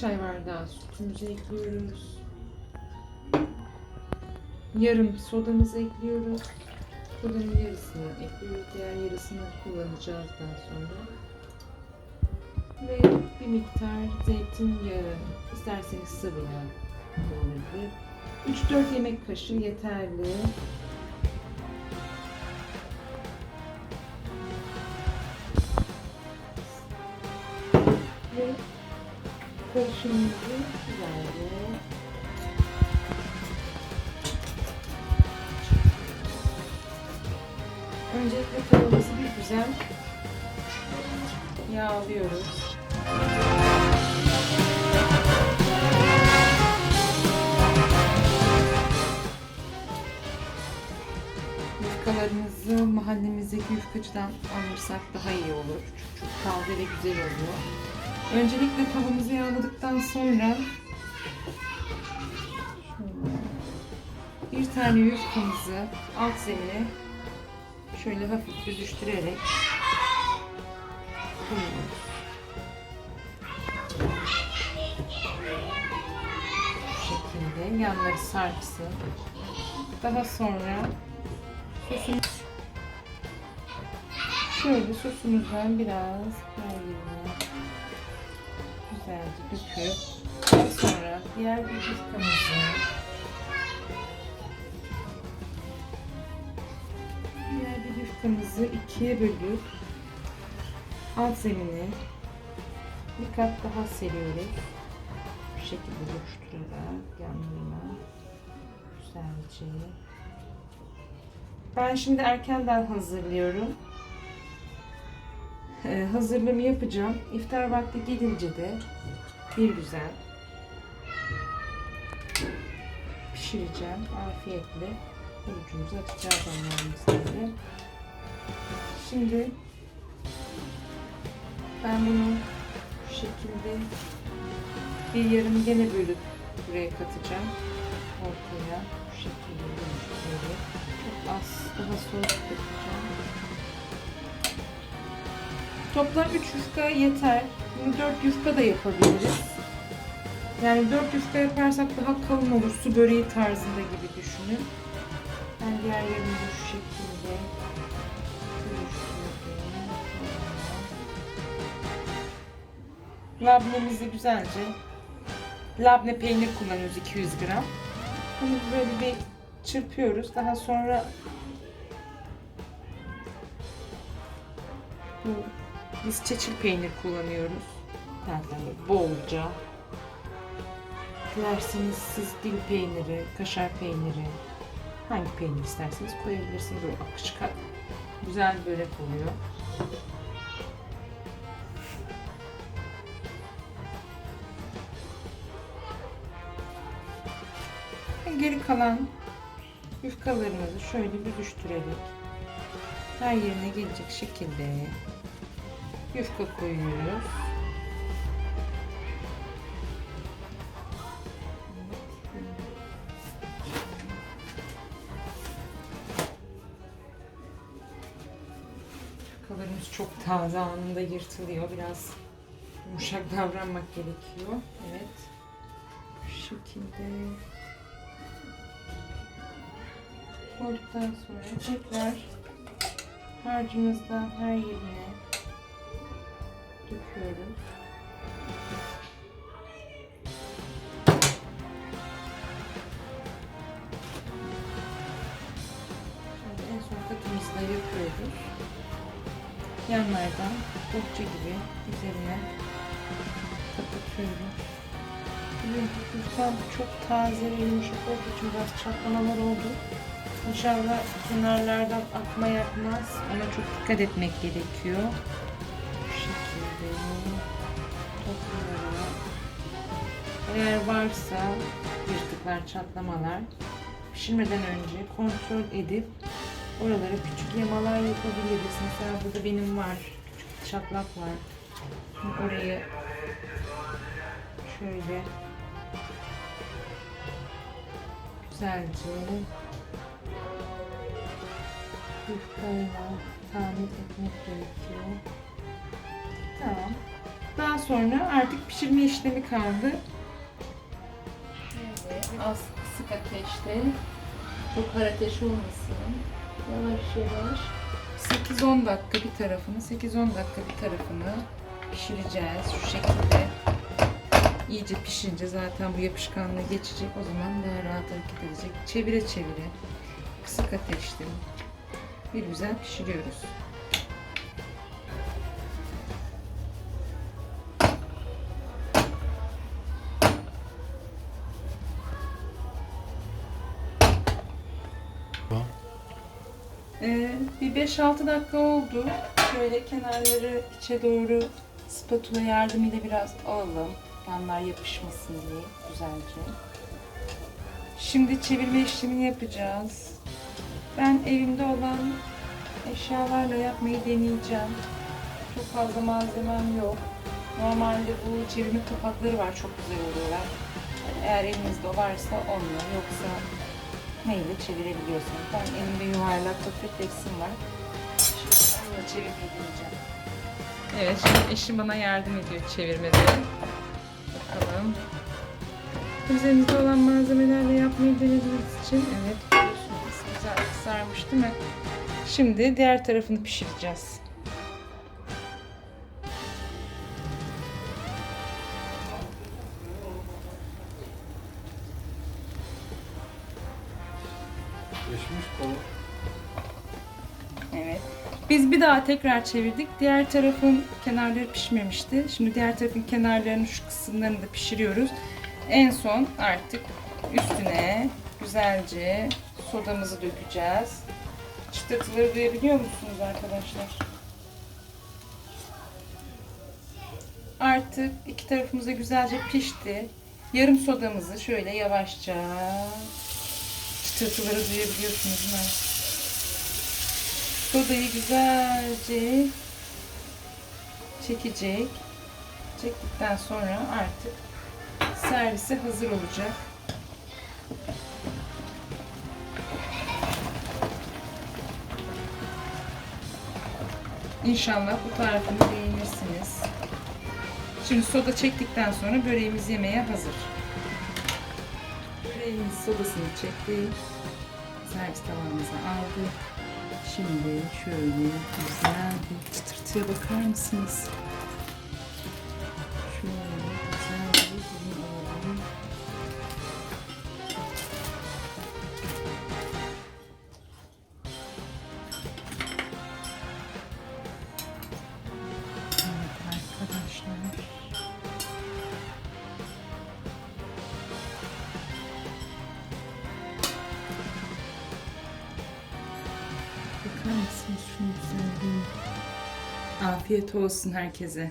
çay bardağı sütümüzü ekliyoruz. Yarım sodamızı ekliyoruz. Sodanın yarısını ekliyoruz. Diğer yarısını kullanacağız daha sonra. Ve bir miktar zeytinyağı, isterseniz sıvı yağ olabilir. 3-4 yemek kaşığı yeterli. Karışımımızı güzelce Öncelikle tavamızı bir güzel yağlıyoruz. Yufkalarımızı mahallemizdeki yufkacıdan alırsak daha iyi olur. Çok, çok taze ve güzel oluyor. Öncelikle tavamızı yağladıktan sonra bir tane yufkamızı alt zemine şöyle hafif büzüştürerek koyuyoruz. Şekilde yanları sarksın. Daha sonra sosumuz şöyle sosumuzdan biraz her güzelce döküp sonra diğer bir yufkamızı diğer bir yufkamızı ikiye bölüp alt zemine bir kat daha seriyoruz. Bu şekilde oluşturarak yanlarına güzelce. Ben şimdi erkenden hazırlıyorum. Ee, hazırlığımı yapacağım. İftar vakti gelince de bir güzel pişireceğim. Afiyetle orucumuzu açacağız izniyle. Şimdi ben bunu bu şekilde bir yarım gene bölüp buraya katacağım. Ortaya bu şekilde çok az daha soğuk katacağım. Toplam 3 yufka yeter. Bunu 4 yufka da yapabiliriz. Yani 4 yufka yaparsak daha kalın olur. Su böreği tarzında gibi düşünün. Ben diğer yerini şu şekilde. Labnemizi güzelce labne peynir kullanıyoruz 200 gram. Bunu böyle bir çırpıyoruz. Daha sonra bu biz çeçil peynir kullanıyoruz. Yani bolca. Dilerseniz siz dil peyniri, kaşar peyniri, hangi peynir isterseniz koyabilirsiniz. Böyle akışkan güzel börek oluyor. Geri kalan yufkalarımızı şöyle büzüştürerek her yerine gelecek şekilde yufka koyuyoruz. Yufkalarımız çok taze anında yırtılıyor. Biraz yumuşak davranmak gerekiyor. Evet. Bu şekilde koyduktan sonra tekrar harcımızdan her yerine döküyoruz. Şimdi en son katımızı da yapıyoruz. Yanlardan bohça gibi üzerine kapatıyoruz. Yufkam çok taze ve yumuşak olduğu için biraz çatlamalar oldu. İnşallah kenarlardan akma yapmaz. Ona çok dikkat etmek gerekiyor. Eğer varsa yırtıklar, çatlamalar pişirmeden önce kontrol edip oralara küçük yamalar yapabiliriz. Mesela burada benim var. Küçük çatlak var. Orayı şöyle güzelce yufkayla tamir etmek gerekiyor. Tamam. ısındıktan sonra artık pişirme işlemi kaldı. Az kısık ateşte. Çok ateş olmasın. Yavaş yavaş. 8-10 dakika bir tarafını, 8-10 dakika bir tarafını pişireceğiz. Şu şekilde iyice pişince zaten bu yapışkanlığı geçecek. O zaman daha rahat hareket edecek. Çevire çevire kısık ateşte bir güzel pişiriyoruz. 5-6 dakika oldu. Şöyle kenarları içe doğru spatula yardımıyla biraz alalım. Yanlar yapışmasın diye güzelce. Şimdi çevirme işlemini yapacağız. Ben evimde olan eşyalarla yapmayı deneyeceğim. Çok fazla malzemem yok. Normalde bu çevirme kapakları var. Çok güzel oluyorlar. Eğer elinizde varsa onunla yoksa neyle çevirebiliyorsunuz. Ben elimde yuvarlak tepsim var. Onunla çevirmeyi deneyeceğim. Evet, şimdi eşim bana yardım ediyor çevirmede. Bakalım. Üzerimizde olan malzemelerle yapmayı denediğimiz için evet görüyorsunuz güzel sarmış değil mi? Şimdi diğer tarafını pişireceğiz. Pişmiş kolu. Evet. Biz bir daha tekrar çevirdik. Diğer tarafın kenarları pişmemişti. Şimdi diğer tarafın kenarlarını şu kısımlarını da pişiriyoruz. En son artık üstüne güzelce sodamızı dökeceğiz. Çıtırtıları duyabiliyor musunuz arkadaşlar? Artık iki tarafımız da güzelce pişti. Yarım sodamızı şöyle yavaşça çıtırtıları duyabiliyorsunuz mi? Sodayı güzelce çekecek. Çektikten sonra artık servise hazır olacak. İnşallah bu tarifimi beğenirsiniz. Şimdi soda çektikten sonra böreğimiz yemeğe hazır. Böreğimiz sodasını çekti. Servis tavamıza aldık. Şimdi şöyle güzel bir çıtırtıya bakar mısınız? Afiyet olsun herkese.